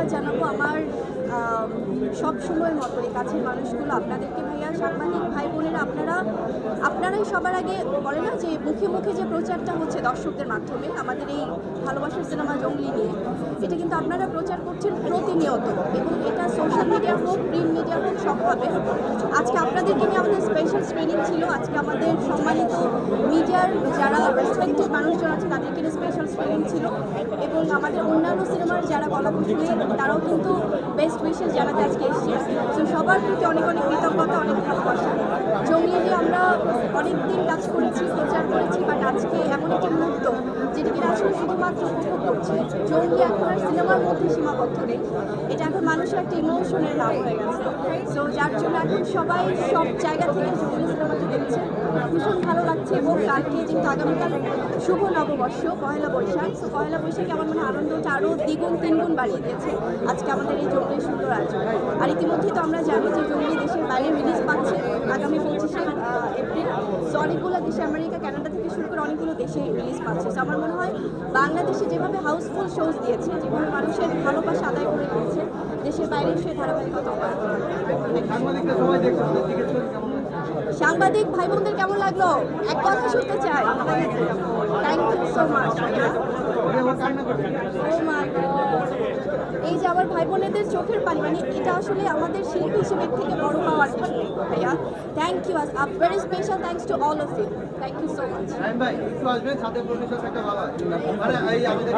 ধন্যবাদ জানাব আমার সব সময় মতো এই কাছের মানুষগুলো। আপনাদেরকে ভাইয়া, সাংবাদিক ভাই বোনেরা, আপনারা, আপনারাই সবার আগে বলে না যে মুখে মুখে যে প্রচারটা হচ্ছে দর্শকদের মাধ্যমে, আমাদের এই ভালোবাসার সিনেমা জঙ্গলি নিয়ে। এটা কিন্তু আপনারা প্রচার করছেন প্রতিনিয়ত এবং এটা সোশ্যাল মিডিয়া হোক প্রিন্ট মিডিয়া হোক সবভাবে আজকে আপনাদেরকে নিয়ে আমাদের স্পেশাল স্ক্রিনিং ছিল। আজকে আমাদের সম্মানিত মিডিয়ার যারা রেসপেক্টেড মানুষজন আছে, তাদেরকে স্পেশাল স্ক্রিনিং ছিল এবং আমাদের অন্যান্য সিনেমার যারা বুঝবে তারাও কিন্তু বেস্ট উইশেস জানাতে আজকে এসেছে। তো সবার প্রতি অনেক অনেক কৃতজ্ঞতা, অনেক ভালোবাসা। জমিয়ে আমরা অনেক দিন কাজ করেছি প্রচার করেছি বাট আজকে এমন একটি মুহূর্ত যেটি কিনা আজকে জঙ্গি এখন সীমাবদ্ধ নেই। এটা হয়ে গেছে। সো যার জন্য এখন সবাই সব জায়গা থেকে জঙ্গি ভীষণ ভালো লাগছে এবং শুভ নববর্ষ বৈশাখ। পয়লা আমার মনে আনন্দটা দ্বিগুণ, তিনগুণ বাড়িয়ে আজকে আমাদের এই সুন্দর আর ইতিমধ্যেই তো আমরা জানি যে জঙ্গলি দেশের বাইরে রিলিজ পাচ্ছে আগামী পঁচিশে এপ্রিল। অনেকগুলো দেশে, আমেরিকা, কানাডা থেকে শুরু করে অনেকগুলো দেশে রিলিজ পাচ্ছে। আমার মনে হয় বাংলাদেশে যেভাবে হাউসফুল শোজ দিয়েছে, যেভাবে মানুষের ভালোবাসা আদায় করে দিয়েছে, দেশের বাইরে সে ধারাবাহিকতা? সাংবাদিক ভাই বোনদের কেমন লাগল? এক কথা শুনতে চাই। থ্যাংক ইউ সো মাচ ওরে আবার কান্না করছে এই যে আমার ভাই বোনেদের চোখের পানি মানে এটা আসলে আমাদের শিল্পী হিসেবে থেকে বড় পাওয়ার কিছু ভাইয়া। Thank you a very special thanks to all of you thank you so much ভাই, একটু আসবেন, সাথে প্রফেসর একটা বাবা এই আমাদের